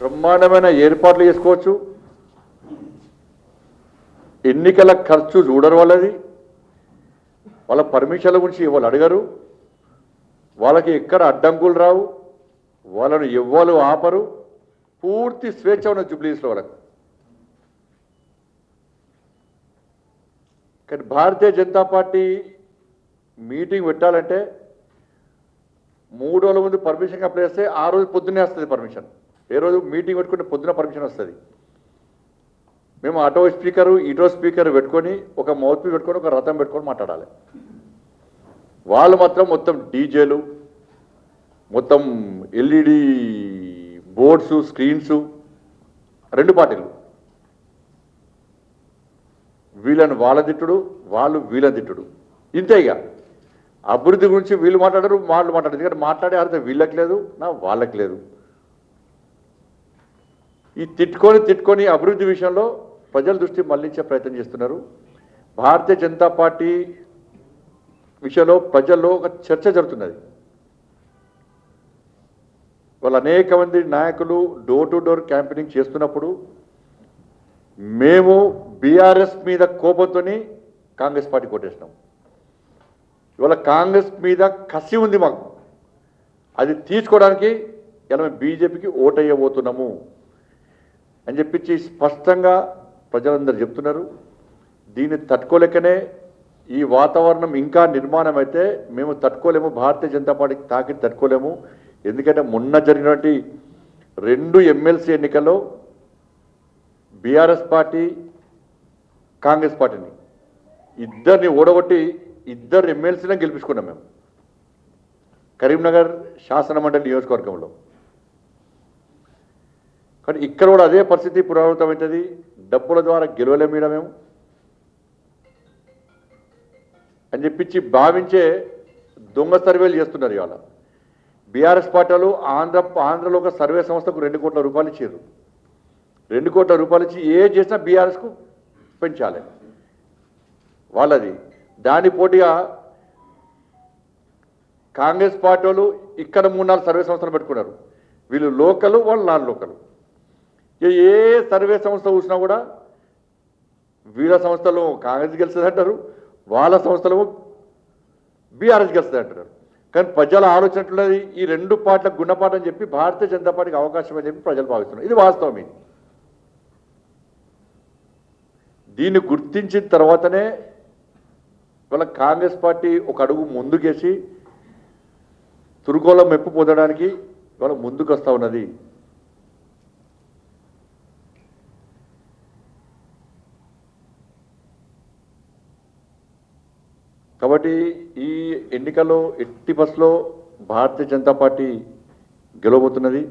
బ్రహ్మాండమైన ఏర్పాట్లు చేసుకోవచ్చు. ఎన్నికల ఖర్చు చూడరు వాళ్ళది. వాళ్ళ పర్మిషన్ల గురించి వాళ్ళు అడగరు. వాళ్ళకి ఎక్కడ అడ్డంకులు రావు. వాళ్ళను ఎవ్వరు ఆపరు. పూర్తి స్వేచ్ఛ ఉన్న జూబ్లీస్లో వాళ్ళకి. కానీ భారతీయ జనతా పార్టీ మీటింగ్ పెట్టాలంటే మూడు రోజుల ముందు పర్మిషన్ అప్లై చేస్తే ఆ రోజు పొద్దున్నే వస్తుంది పర్మిషన్. ఏ రోజు మీటింగ్ పెట్టుకుంటే పొద్దున పర్మిషన్ వస్తుంది. మేము అటో స్పీకరు ఇటో స్పీకర్ పెట్టుకొని ఒక మౌత్ పెట్టుకొని ఒక రథం పెట్టుకొని మాట్లాడాలి. వాళ్ళు మాత్రం మొత్తం డీజేలు మొత్తం ఎల్ఈడి బోర్డ్స్ స్క్రీన్స్ రెండు పార్టీలు. వీళ్ళని వాళ్ళ తిట్టుడు వాళ్ళు వీళ్ళ తిట్టుడు. ఇంతే ఇక. అభివృద్ధి గురించి వీళ్ళు మాట్లాడరు వాళ్ళు మాట్లాడరు. ఎందుకంటే మాట్లాడే అర్థం వీళ్ళకి లేదు నా వాళ్ళకి లేదు. ఈ తిట్టుకొని తిట్టుకొని అభివృద్ధి విషయంలో ప్రజల దృష్టి మళ్ళించే ప్రయత్నం చేస్తున్నారు. భారతీయ జనతా పార్టీ విషయంలో ప్రజల్లో ఒక చర్చ జరుగుతున్నది. వాళ్ళు అనేక మంది నాయకులు డోర్ టు డోర్ క్యాంపెయినింగ్ చేస్తున్నప్పుడు మేము బీఆర్ఎస్ మీద కోపంతో కాంగ్రెస్ పార్టీ కొట్టేసినాం. ఇవాళ కాంగ్రెస్ మీద కసి ఉంది మాకు. అది తీసుకోవడానికి ఇలా మేము బీజేపీకి ఓటయ్యబోతున్నాము. అని చెప్పించి స్పష్టంగా ప్రజలందరూ చెప్తున్నారు. దీన్ని తట్టుకోలేకనే ఈ వాతావరణం ఇంకా నిర్మాణం అయితే మేము తట్టుకోలేము భారతీయ జనతా పార్టీకి తాకి తట్టుకోలేము. ఎందుకంటే మొన్న జరిగినటువంటి రెండు ఎమ్మెల్సీ ఎన్నికల్లో బీఆర్ఎస్ పార్టీ కాంగ్రెస్ పార్టీని ఇద్దరిని ఓడగొట్టి ఇద్దరు ఎమ్మెల్సీలను గెలిపించుకున్నాం మేము. కరీంనగర్ శాసనమండలి నియోజకవర్గంలో. కానీ ఇక్కడ కూడా అదే పరిస్థితి పునరావృతమవుతుంది. డబ్బుల ద్వారా గెలవలేము ఈడ మేము. అని చెప్పించి భావించే దొంగ సర్వేలు చేస్తున్నారు ఇవాళ. బీఆర్ఎస్ పార్టీలు ఆంధ్ర ఆంధ్రలో ఒక సర్వే సంస్థకు రెండు కోట్ల రూపాయలు ఇచ్చారు. రెండు కోట్ల రూపాయలు ఇచ్చి ఏ చేసినా బీఆర్ఎస్కు పెంచాలి. వాళ్ళది. దాని పోటీగా కాంగ్రెస్ పార్టీ ఇక్కడ మూడు నాలుగు సర్వే సంస్థలు పెట్టుకున్నారు. వీళ్ళు లోకలు వాళ్ళు నాన్ లోకలు. ఏ సర్వే సంస్థ చూసినా కూడా వీళ్ళ సంస్థలు కాంగ్రెస్ గెలుస్తుంది అంటారు వాళ్ళ సంస్థలు బీఆర్ఎస్ గెలుస్తుంది అంటారు కానీ ప్రజల ఆలోచన ఈ రెండు పార్టీల గుణపాఠం చెప్పి భారతీయ జనతా పార్టీకి అవకాశం అని చెప్పి ప్రజలు భావిస్తున్నారు. ఇది వాస్తవం ఇది. దీన్ని గుర్తించిన తర్వాతనే వాళ్ళ కాంగ్రెస్ పార్టీ ఒక అడుగు ముందుకేసి తురుకోలో మెప్పు పొందడానికి వాళ్ళ ముందుకు వస్తూ ఉన్నది. కాబట్టి ఈ ఎన్నికల్లో ఎట్టి బస్లో భారతీయ జనతా పార్టీ గెలవబోతున్నది.